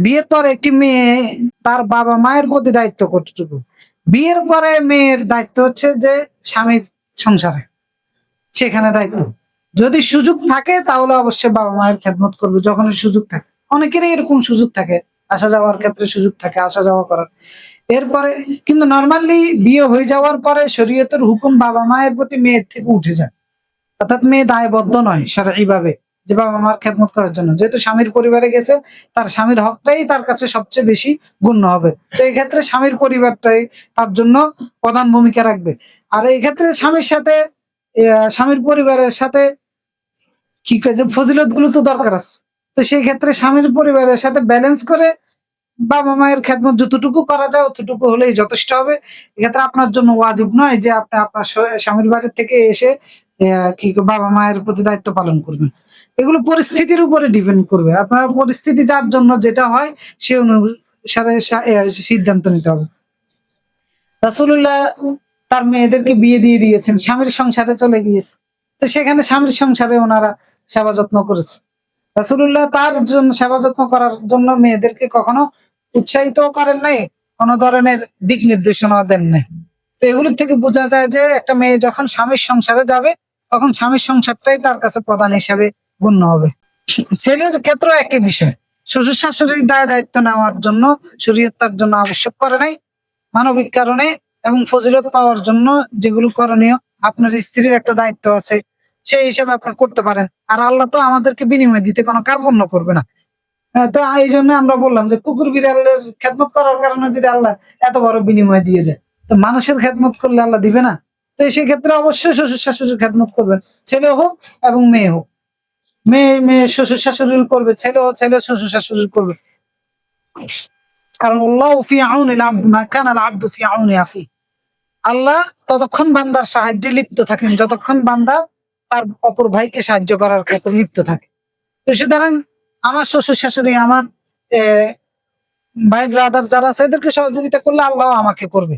বিয়ের পর একটি মেয়ে তার বাবা মায়ের প্রতি দায়িত্ব কতটুকু? বিয়ের পরে মেয়ের দায়িত্ব হচ্ছে যে স্বামীর সংসারে। সেখানে দায়িত্ব। যদি সুযোগ থাকে তাহলে অবশ্যই বাবা মায়ের খেদমত করবে, যখনই সুযোগ থাকে। অনেকেরই এরকম সুযোগ থাকে, আসা যাওয়ার ক্ষেত্রে সুযোগ থাকে, আসা যাওয়া করার। এরপরে, কিন্তু নর্মালি বিয়ে হয়ে যাওয়ার পরে শরীয়তের হুকুম বাবা মায়ের প্রতি মেয়ের থেকে উঠে যায়। অর্থাৎ মেয়ে দায়বদ্ধ নয় সারা এইভাবে যে বাবা মার খেদমত করার জন্য। যেহেতু স্বামীর পরিবারে গেছে, তার স্বামীর হকটাই তার কাছে সবচেয়ে বেশি গণ্য হবে। তো এই ক্ষেত্রে স্বামীর পরিবারটাই তার জন্য প্রধান ভূমিকা রাখবে। আর এই ক্ষেত্রে স্বামীর সাথে স্বামীর পরিবারের সাথে কি যে ফজিলতগুলো তো দরকার আছে। তো সেই ক্ষেত্রে স্বামীর পরিবারের সাথে ব্যালেন্স করে বাবা মায়ের খেদমত যতটুকু করা যায়, অতটুকু হলেই যথেষ্ট হবে। এক্ষেত্রে আপনার জন্য ওয়াজিব নয় যে আপনি আপনার স্বামীর বাড়ির থেকে এসে কি বাবা মায়ের প্রতি দায়িত্ব পালন করবেন এগুলো পরিস্থিতির উপরে ডিপেন্ড করবে। আপনার পরিস্থিতি যার জন্য যেটা হয়, সে অনুসারে সিদ্ধান্ত নিতে হবে। রাসুল্লাহ তার মেয়েদেরকে বিয়ে দিয়ে দিয়েছেন, স্বামীর সংসারে চলে গিয়েছে। তো সেখানে স্বামীর সংসারে ওনারা সেবা যত্ন করেছে। রাসুল্লাহ তার জন্য সেবা যত্ন করার জন্য মেয়েদেরকে কখনো উৎসাহিত করেন নাই, কোনো ধরনের দিক নির্দেশনা দেন নাই। তো এগুলোর থেকে বোঝা যায় যে একটা মেয়ে যখন স্বামীর সংসারে যাবে তখন স্বামীর সংসারটাই তার কাছে প্রধান হিসাবে গণ্য হবে। ছেলের ক্ষেত্রে একই বিষয়। শ্বশুর শাশুড়ির দায় দায়িত্ব নেওয়ার জন্য শরীয়ত তার জন্য আবশ্যক করে নাই। মানবিক কারণে এবং ফজিলত পাওয়ার জন্য যেগুলো করণীয় আপনার স্ত্রীর একটা দায়িত্ব আছে, সেই হিসাবে আপনি করতে পারেন। আর আল্লাহ তো আমাদেরকে বিনিময় দিতে কোনো কার্পণ্য করবে না। তো এই জন্য আমরা বললাম যে কুকুর বিড়ালের খেদমত করার কারণে যদি আল্লাহ এত বড় বিনিময় দিয়ে দেয়, তো মানুষের খেদমত করলে আল্লাহ দিবে না? তো সেই ক্ষেত্রে অবশ্যই শ্বশুর শাশুড়ির খেদমত করবেন। ছেলে হোক এবং মেয়ে হোক। মেয়ে মেয়ে শ্বশুর শাশুড়ির করবে, ছেলে হোক, ছেলে শ্বশুর শাশুড়ির করবে। কারণ আল্লাহ ফি আউন মা কানা আল আব্দু ফি আউনি আফি। আল্লাহ ততক্ষণ বান্দার সাহায্যে লিপ্ত থাকেন। যতক্ষণ বান্দা তার অপর ভাইকে সাহায্য করার ক্ষেত্রে লিপ্ত থাকে। তো সুতরাং আমার শ্বশুর শাশুড়ি, আমার ভাই ব্রাদার যারা আছে, এদেরকে সহযোগিতা করলে আল্লাহ আমাকে করবে।